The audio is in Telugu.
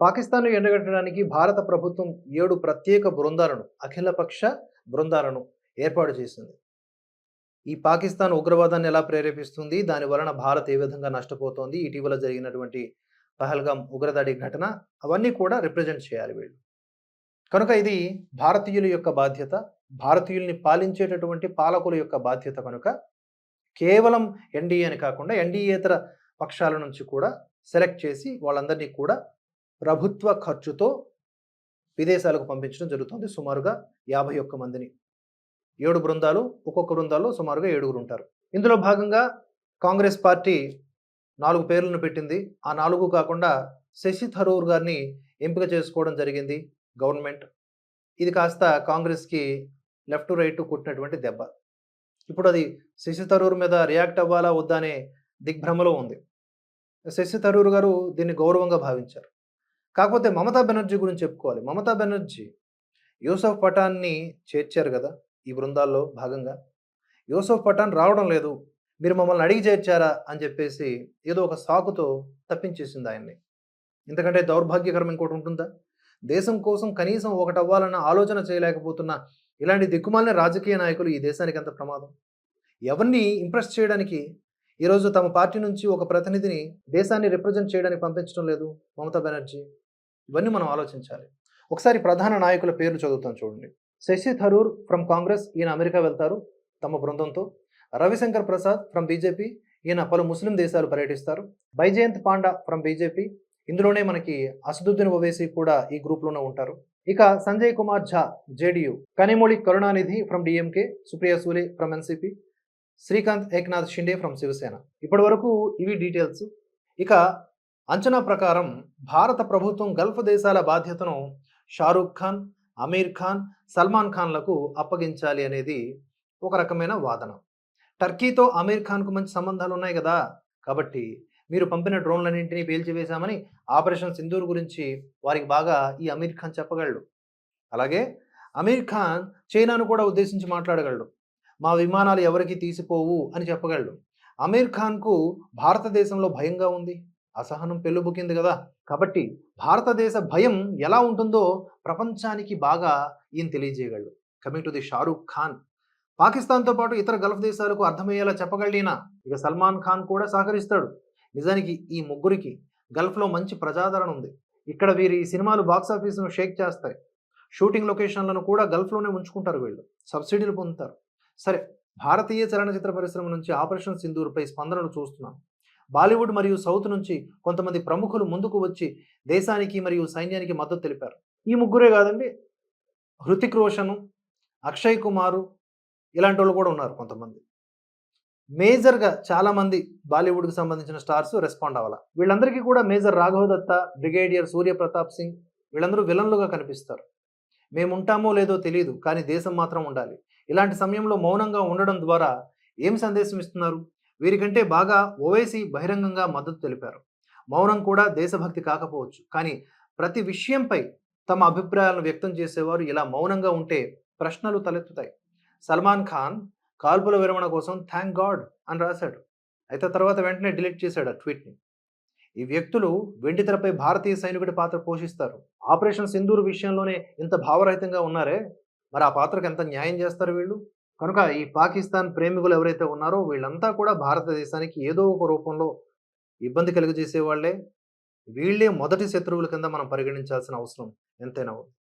పాకిస్తాన్ను ఎండగట్టడానికి భారత ప్రభుత్వం ఏడు ప్రత్యేక బృందాలను అఖిలపక్ష బృందాలను ఏర్పాటు చేసింది. ఈ పాకిస్తాన్ ఉగ్రవాదాన్ని ఎలా ప్రేరేపిస్తుంది? దాని వలన భారత్ ఏ విధంగా నష్టపోతోంది? ఇటీవల జరిగినటువంటి పహల్గాం ఉగ్రదాడి ఘటన అవన్నీ కూడా రిప్రజెంట్ చేయాలి వీళ్ళు. కనుక ఇది భారతీయుల యొక్క బాధ్యత భారతీయుల్ని పాలించేటటువంటి పాలకుల యొక్క బాధ్యత కనుక కేవలం ఎన్డీఏని కాకుండా ఎన్డీఏతర పక్షాల నుంచి కూడా సెలెక్ట్ చేసి వాళ్ళందరినీ కూడా ప్రభుత్వ ఖర్చుతో విదేశాలకు పంపించడం జరుగుతుంది. సుమారుగా యాభై ఒక్క మందిని. ఏడు బృందాలు ఒక్కొక్క బృందాల్లో సుమారుగా ఏడుగురు ఉంటారు. ఇందులో భాగంగా కాంగ్రెస్ పార్టీ నాలుగు పేర్లను పెట్టింది. ఆ నాలుగు కాకుండా శశి థరూర్ గారిని ఎంపిక చేసుకోవడం జరిగింది గవర్నమెంట్. ఇది కాస్త కాంగ్రెస్కి లెఫ్ట్ రైట్ కుట్టినటువంటి దెబ్బ. ఇప్పుడు అది శశి థరూర్ మీద రియాక్ట్ అవ్వాలా వద్దా అనే దిగ్భ్రమలో ఉంది. శశి థరూర్ గారు దీన్ని గౌరవంగా భావించారు. కాకపోతే మమతా బెనర్జీ గురించి చెప్పుకోవాలి. మమతా బెనర్జీ యూసఫ్ పఠాన్ని చేర్చారు కదా ఈ బృందాల్లో భాగంగా. యూసఫ్ పఠాన్ రావడం లేదు మీరు మమ్మల్ని అడిగి చేర్చారా అని చెప్పేసి ఏదో ఒక సాకుతో తప్పించేసింది ఆయన్ని. ఎందుకంటే దౌర్భాగ్యకరం ఇంకోటి ఉంటుందా? దేశం కోసం కనీసం ఒకటి అవ్వాలన్న ఆలోచన చేయలేకపోతున్న ఇలాంటి దిక్కుమాలిన రాజకీయ నాయకులు ఈ దేశానికి ఎంత ప్రమాదం? ఎవరిని ఇంప్రెస్ చేయడానికి ఈరోజు తమ పార్టీ నుంచి ఒక ప్రతినిధిని దేశాన్ని రిప్రజెంట్ చేయడానికి పంపించడం లేదు మమతా బెనర్జీ? ఇవన్నీ మనం ఆలోచించాలి. ఒకసారి ప్రధాన నాయకుల పేర్లు చదువుతాం చూడండి. శశి థరూర్ ఫ్రమ్ కాంగ్రెస్ ఈయన అమెరికా వెళ్తారు తమ బృందంతో. రవిశంకర్ ప్రసాద్ ఫ్రమ్ బీజేపీ ఈయన పలు ముస్లిం దేశాలు పర్యటిస్తారు. బైజయంత్ పాండా ఫ్రమ్ బీజేపీ ఇందులోనే మనకి అసదుద్దీన్ ఓవైసీ కూడా ఈ గ్రూప్లోనే ఉంటారు. ఇక Sanjay Kumar Jha JDU. Kanimozhi Karunanidhi from DMK Supriya Sule from NCP Shrikant Eknath Shinde from Shiv Sena. ఇప్పటి వరకు ఇవి డీటెయిల్స్ ఇక అంచనా ప్రకారం భారత ప్రభుత్వం గల్ఫ్ దేశాల బాధ్యతను షారూఖ్ ఖాన్ అమీర్ ఖాన్ సల్మాన్ ఖాన్లకు అప్పగించాలి అనేది ఒక రకమైన వాదన. టర్కీతో అమీర్ ఖాన్కు మంచి సంబంధాలు ఉన్నాయి కదా! కాబట్టి మీరు పంపిన డ్రోన్లన్నింటినీ పేల్చివేశామని ఆపరేషన్ సింధూర్ గురించి వారికి బాగా ఈ అమీర్ ఖాన్ చెప్పగలడు. అలాగే అమీర్ ఖాన్ చైనాను కూడా ఉద్దేశించి మాట్లాడగలడు. మా విమానాలు ఎవరికి తీసిపోవు అని చెప్పగలడు. అమీర్ ఖాన్కు భారతదేశంలో భయంగా ఉంది. అసహనం పెళ్ళుబుకింది కదా. కాబట్టి భారతదేశ భయం ఎలా ఉంటుందో ప్రపంచానికి బాగా ఈయన తెలియజేయగలడు. Coming to the Shahrukh Khan. పాకిస్తాన్తో పాటు ఇతర గల్ఫ్ దేశాలకు అర్థమయ్యేలా చెప్పగలిగిన ఇక సల్మాన్ ఖాన్ కూడా సహకరిస్తాడు. నిజానికి ఈ ముగ్గురికి గల్ఫ్లో మంచి ప్రజాదరణ ఉంది. ఇక్కడ వీరి సినిమాలు బాక్సాఫీస్ను షేక్ చేస్తాయి. షూటింగ్ లొకేషన్లను కూడా గల్ఫ్లోనే ఉంచుకుంటారు వీళ్ళు. సబ్సిడీలు పొందుతారు. సరే భారతీయ చలనచిత్ర పరిశ్రమ నుంచి ఆపరేషన్ సింధూర్పై స్పందనలు చూస్తున్నాం. బాలీవుడ్ మరియు సౌత్ నుంచి కొంతమంది ప్రముఖులు ముందుకు వచ్చి దేశానికి మరియు సైన్యానికి మద్దతు తెలిపారు. ఈ ముగ్గురే కాదండి హృతిక్ రోషను అక్షయ్ కుమారు ఇలాంటి వాళ్ళు కూడా ఉన్నారు కొంతమంది. మేజర్గా చాలామంది బాలీవుడ్కి సంబంధించిన స్టార్స్ రెస్పాండ్ అవ్వాల. వీళ్ళందరికీ కూడా మేజర్ రాఘవ దత్త బ్రిగేడియర్ సూర్యప్రతాప్ సింగ్ వీళ్ళందరూ విలన్లుగా కనిపిస్తారు. మేము ఉంటామో లేదో తెలియదు కానీ దేశం మాత్రం ఉండాలి. ఇలాంటి సమయంలో మౌనంగా ఉండడం ద్వారా ఏం సందేశం ఇస్తున్నారు? వీరికంటే బాగా ఓవైసీ బహిరంగంగా మద్దతు తెలిపారు. మౌనం కూడా దేశభక్తి కాకపోవచ్చు. కానీ ప్రతి విషయంపై తమ అభిప్రాయాలను వ్యక్తం చేసేవారు ఇలా మౌనంగా ఉంటే ప్రశ్నలు తలెత్తుతాయి. సల్మాన్ ఖాన్ కాల్పుల విరమణ కోసం థ్యాంక్ గాడ్ అని రాశాడు. అయితే తర్వాత వెంటనే డిలీట్ చేశాడు ఆ ట్వీట్ని. ఈ వ్యక్తులు వెండితెరపై భారతీయ సైనికుడి పాత్ర పోషిస్తారు. ఆపరేషన్ సింధూర్ విషయంలోనే ఇంత భావరహితంగా ఉన్నారే? మరి ఆ పాత్రకు ఎంత న్యాయం చేస్తారు వీళ్ళు? కనుక ఈ పాకిస్తాన్ ప్రేమికులు ఎవరైతే ఉన్నారో వీళ్ళంతా కూడా భారతదేశానికి ఏదో ఒక రూపంలో ఇబ్బంది కలిగజేసే వాళ్ళే వీళ్ళే మొదటి శత్రువుల కింద మనం పరిగణించాల్సిన అవసరం ఎంతైనా ఉంది.